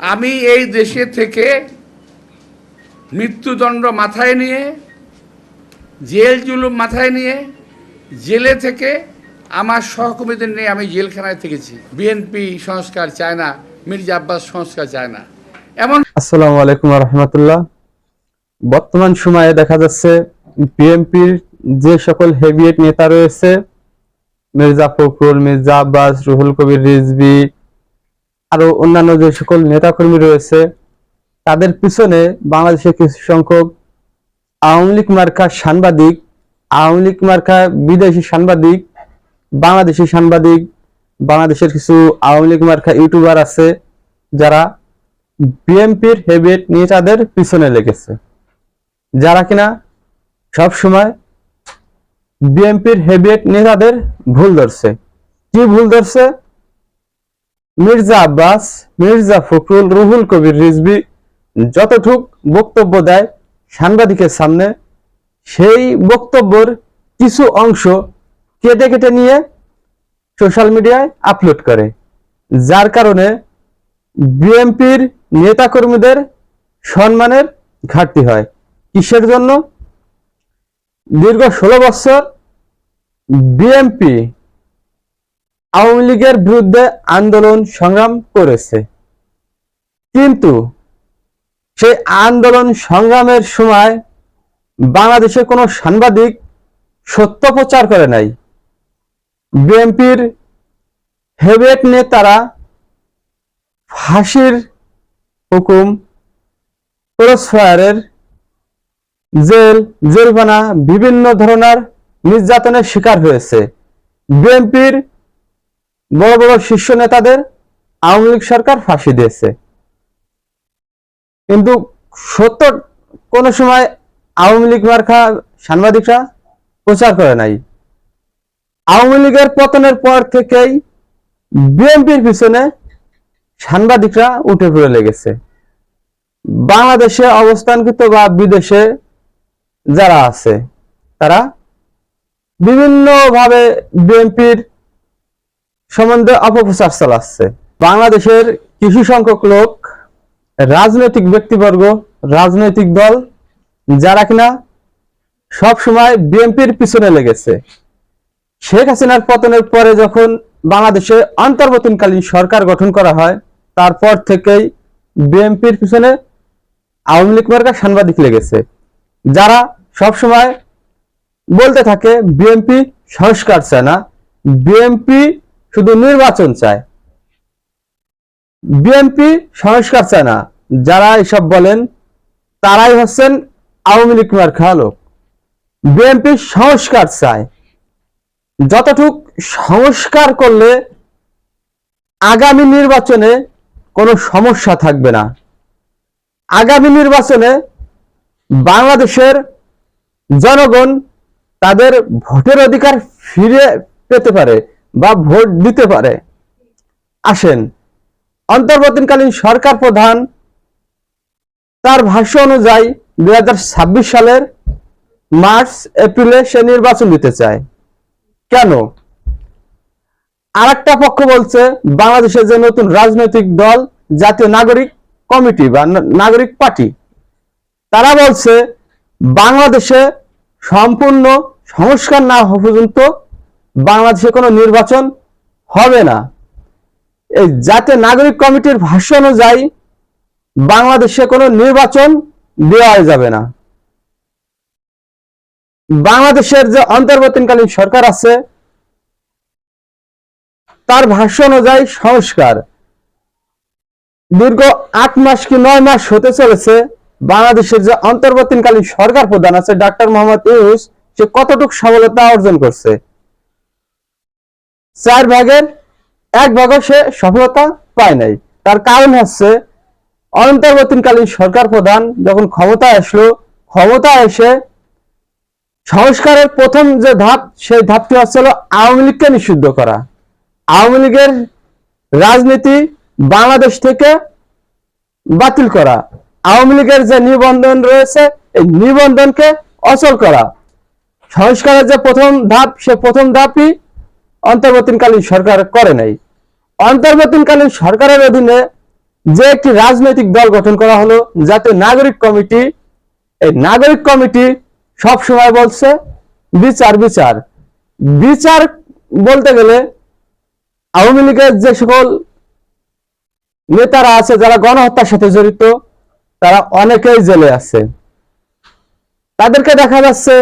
আমি এই দেশে থেকে মৃত্যুদণ্ড মাথায় নিয়ে, জেল জুলুম মাথায় নিয়ে, জেলে থেকে আমার সহকর্মীদের নিয়ে আমি জেলখানায় থেকেছি। বিএনপি সংস্কার চায় না, মির্জা আব্বাস সংস্কার চায় না। এমন আসসালামু আলাইকুম রহমতুল্লাহ। বর্তমান সময়ে দেখা যাচ্ছে বিএনপির যে সকল হেভিয়েট নেতা রয়েছে, মির্জা ফখরুল, মির্জা আব্বাস, রুহুল কবির, রিজভি আরও অন্যান্য যে সকল নেতাকর্মী রয়েছে, তাদের পিছনে বাংলাদেশের কিছু সংখ্যক আওয়ামী লীগ মার্কা সাংবাদিক, আওয়ামী লীগ মার্কা বিদেশি সাংবাদিক, বাংলাদেশি সাংবাদিক, বাংলাদেশের কিছু আওয়ামী লীগ মার্কা ইউটিউবার আছে, যারা বিএনপির হেভিয়েট নেতাদের পিছনে লেগেছে। যারা কিনা সব সময় বিএনপির হেভিয়েট নেতাদের ভুল ধরছে। কি ভুল ধরছে? মির্জা আব্বাস, মির্জা ফখরুল, রুহুল কবির রিজভি যতটুক বক্তব্য দেয় সাংবাদিকের সামনে, সেই বক্তব্যর কিছু অংশ কেটে কেটে নিয়ে সোশ্যাল মিডিয়ায় আপলোড করে, যার কারণে বিএনপির নেতাকর্মীদের সম্মানের ঘাটতি হয়। কিসের জন্য? দীর্ঘ ষোলো বছর বিএনপি আওয়ামী লীগের বিরুদ্ধে আন্দোলন সংগ্রাম করেছে। কিন্তু সেই আন্দোলন সংগ্রামের সময় বাংলাদেশে কোনো সাংবাদিক সত্য প্রচার করে নাই। বিএনপির হেবেট নেতারা ফাঁসির হুকুম, ক্রস ফায়ারের জেল, জরিমানা, বিভিন্ন ধরনের নির্যাতনের শিকার হয়েছে। বিএনপির বড় বড় শীর্ষ নেতাদের আওয়ামী লীগ সরকার ফাঁসি দিয়েছে। কিন্তু সত্য কোন সময় আওয়ামী লীগ মার্কা সাংবাদিকরা প্রচার করে নাই। আওয়ামী লীগের পতনের পর থেকেই বিএনপির পিছনে সাংবাদিকরা উঠে পড়ে লেগেছে। বাংলাদেশে অবস্থানকৃত বা বিদেশে যারা আছে, তারা বিভিন্ন ভাবে বিএনপির সম্বন্ধে অপপ্রচার চালাচ্ছে। বাংলাদেশের কিছু সংখ্যক লোক রাজনৈতিক ব্যক্তিবর্গ, রাজনৈতিক দল, যারা কিনা সব সময় বিএনপির পিছনে লেগেছে। শেখ হাসিনার পতনের পরে যখন বাংলাদেশে অন্তর্বর্তীকালীন সরকার গঠন করা হয়, তারপর থেকেই বিএনপির পিছনে আওয়ামী লীগ মার্কা সাংবাদিক লেগেছে, যারা সব সময় বলতে থাকে, বিএনপি সংস্কার চায় না। বিএনপি শুধু নির্বাচন চায়। বিএনপি সংস্কার চায় না। যারা এসব বলেন, তারাই হচ্ছেন আওয়ামী লীগ মার্কা লোক। বিএনপি সংস্কার চায়। যতটুক সংস্কার করলে আগামী নির্বাচনে কোনো সমস্যা থাকবে না। আগামী নির্বাচনে বাংলাদেশের জনগণ তাদের ভোটের অধিকার ফিরে পেতে পারে। বা ভোট দিতে পারে। আসেন, অন্তর্বর্তীকালীন সরকার প্রধান তার ভাষ্য অনুযায়ী দুই সালের মার্চ এপ্রিলে সে নির্বাচন দিতে চায়। কেন? আরেকটা পক্ষ বলছে বাংলাদেশের যে নতুন রাজনৈতিক দল, জাতীয় নাগরিক কমিটি বা নাগরিক পার্টি, তারা বলছে, বাংলাদেশে সম্পূর্ণ সংস্কার না হওয়া পর্যন্ত বাংলাদেশে কোনো নির্বাচন হবে না। এই জাতীয় নাগরিক কমিটির ভাষ্য অনুযায়ী বাংলাদেশে কোনো নির্বাচন দেওয়া যাবে না। বাংলাদেশের যে অন্তর্বর্তীকালীন সরকার আছে, তার ভাষ্য অনুযায়ী সংস্কার। দীর্ঘ আট মাস কি নয় মাস হতে চলেছে, বাংলাদেশের যে অন্তর্বর্তীকালীন সরকার প্রধান আছে, ডাক্তার মোহাম্মদ ইউস সে কতটুকু সফলতা অর্জন করছে? চার ভাগের এক ভাগও সে সফলতা পায় নাই। তার কারণ হচ্ছে, অন্তর্বর্তীকালীন সরকার প্রধান যখন ক্ষমতা আসলো, ক্ষমতা এসে সংস্কারের প্রথম যে ধাপ, সেই ধাপটি হচ্ছিল আওয়ামী লীগকে নিষিদ্ধ করা। আওয়ামী লীগের রাজনীতি বাংলাদেশ থেকে বাতিল করা। আওয়ামী লীগের যে নিবন্ধন রয়েছে, এই নিবন্ধনকে অচল করা। সংস্কারের যে প্রথম ধাপ, সে প্রথম ধাপই অন্তর্বর্তীকালীন সরকার করে নাই। অন্তর্বর্তীকালীন সরকারের অধীনে যে একটি রাজনৈতিক দল গঠন করা হলো, জাতীয় নাগরিক কমিটি, এই নাগরিক কমিটি সব সময় বলছে বিচার বিচার। বিচার বলতে গেলে আওয়ামী লীগের যে সকল নেতারা আছে, যারা গণহত্যার সাথে জড়িত, তারা অনেকেই জেলে আছে। তাদেরকে দেখা যাচ্ছে,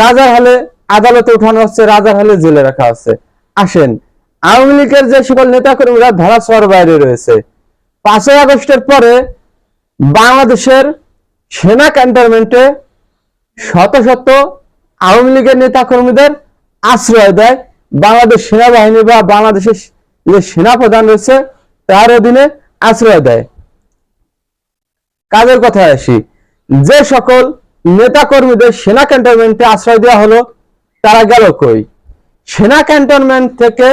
রাজার হলে আদালতে উঠানো হচ্ছে, রাজার হলে জেলে রাখা হচ্ছে। আসেন। আওয়ামী লীগের যে সকল নেতাকর্মীরা ধরা ছোঁয়ার বাইরে রয়েছে। পাঁচই আগস্টের পরে বাংলাদেশের সেনা ক্যান্টনমেন্টে শত শত আওয়ামী লীগের নেতাকর্মীদের আশ্রয় দেয় বাংলাদেশ সেনাবাহিনী বা বাংলাদেশের যে সেনাপ্রধান রয়েছে, তার অধীনে আশ্রয় দেয়। কাজের কথায় আসি। যে সকল নেতা কর্মীদের সেনা ক্যান্টনমেন্টে আশ্রয় দেওয়া হলো, তারা গেল কই? সেনা ক্যান্টনমেন্ট থেকে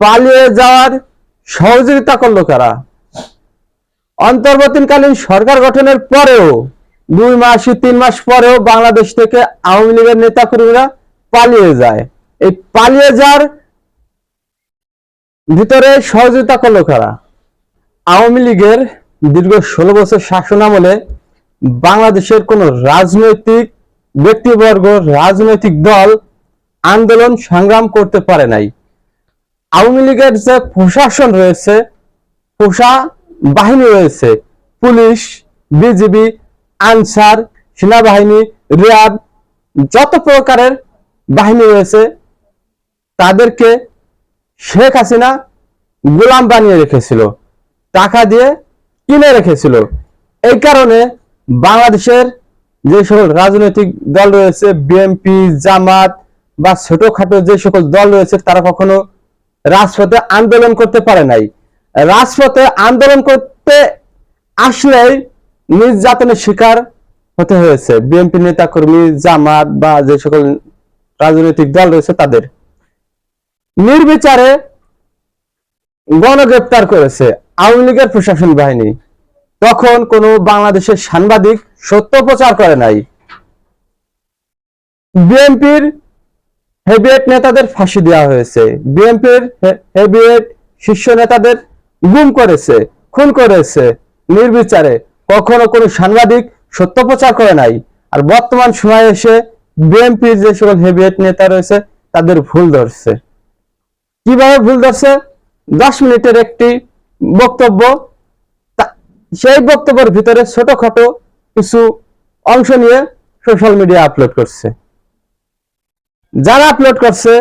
পালিয়ে যাওয়ার সহযোগিতা করল কারা? অন্তর্বর্তীকালীন সরকার গঠনের পরেও, দুই মাস তিন মাস পরেও বাংলাদেশ থেকে আওয়ামী লীগের নেতা কর্মীরা পালিয়ে যায়। এই পালিয়ে যাওয়ার ভিতরে সহযোগিতা করল কারা? আওয়ামী লীগের দীর্ঘ ষোলো বছর শাসন আমলে বাংলাদেশের কোন রাজনৈতিক ব্যক্তিবর্গ, রাজনৈতিক দল আন্দোলন সংগ্রাম করতে পারে নাই। আওয়ামী লীগের যে প্রশাসন রয়েছে পোষা বাহিনী রয়েছে, পুলিশ, বিজিবি, আনসার, সেনাবাহিনী র্যাব যত প্রকারের বাহিনী রয়েছে, তাদেরকে শেখ হাসিনা গোলাম বানিয়ে রেখেছিল, টাকা দিয়ে কিনে রেখেছিল। এই কারণে বাংলাদেশের যে সকল রাজনৈতিক দল রয়েছে, বিএনপি, জামাত বা ছোটখাটো যে সকল দল রয়েছে, তারা কখনো রাজপথে আন্দোলন করতে পারে নাই। রাজপথে আন্দোলন করতে আসলেই নির্যাতনের শিকার হতে হয়েছে। বিএনপি নেতাকর্মী, জামাত বা যে সকল রাজনৈতিক দল রয়েছে তাদের। নির্বিচারে গণগ্রেপ্তার করেছে আওয়ামী লীগের প্রশাসন বাহিনী। তখন কোন বাংলাদেশের সাংবাদিক সত্য প্রচার করে নাই। বিএনপির হেভিয়েট নেতাদের ফাঁসি দেওয়া হয়েছে। বিএনপির হেভিয়েট শীর্ষ নেতাদের গুম করেছে, খুন করেছে নির্বিচারে। কখনো কোনো সাংবাদিক সত্য প্রচার করে নাই। আর বর্তমান সময়ে এসে বিএনপির যে সকল হেভিয়েট নেতা রয়েছে, তাদের ভুল ধরছে। কীভাবে ভুল ধরছে? দশ মিনিটের একটি বক্তব্য। সেই বক্তব্যের ভিতরে ছোটখাটো কিছু অংশ নিয়ে সোশ্যাল মিডিয়া আপলোড করছে। যারা আপলোড করছে,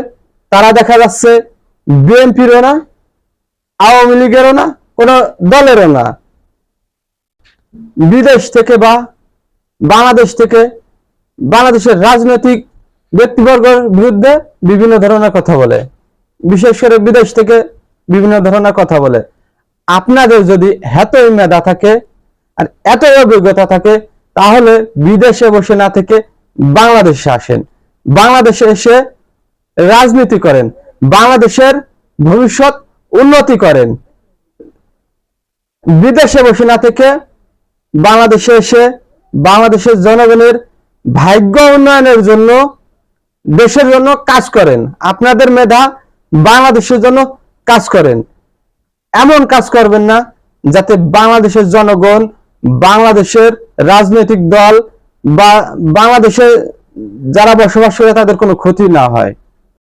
তারা দেখা যাচ্ছে বিএনপিরও না, আওয়ামী লীগেরও না, কোন দলেরও না। বিদেশ থেকে বা বাংলাদেশ থেকে বাংলাদেশের রাজনৈতিক ব্যক্তিবর্গের বিরুদ্ধে বিভিন্ন ধরনের কথা বলে। বিশেষ করে বিদেশ থেকে বিভিন্ন ধরনের কথা বলে। আপনাদের যদি এতই মেধা থাকে আর এত অভিজ্ঞতা থাকে, তাহলে বিদেশে বসে না থেকে বাংলাদেশে আসেন। বাংলাদেশে এসে রাজনীতি করেন, বাংলাদেশের ভবিষ্যৎ উন্নতি করেন। বিদেশে বসে না থেকে বাংলাদেশে এসে বাংলাদেশের জনগণের ভাগ্য উন্নয়নের জন্য, দেশের জন্য কাজ করেন। আপনাদের মেধা বাংলাদেশের জন্য কাজ করেন। এমন কাজ করবেন না যাতে বাংলাদেশের জনগণ, বাংলাদেশের রাজনৈতিক দল বা বাংলাদেশে যারা বসবাস করে তাদের কোনো ক্ষতি না হয়।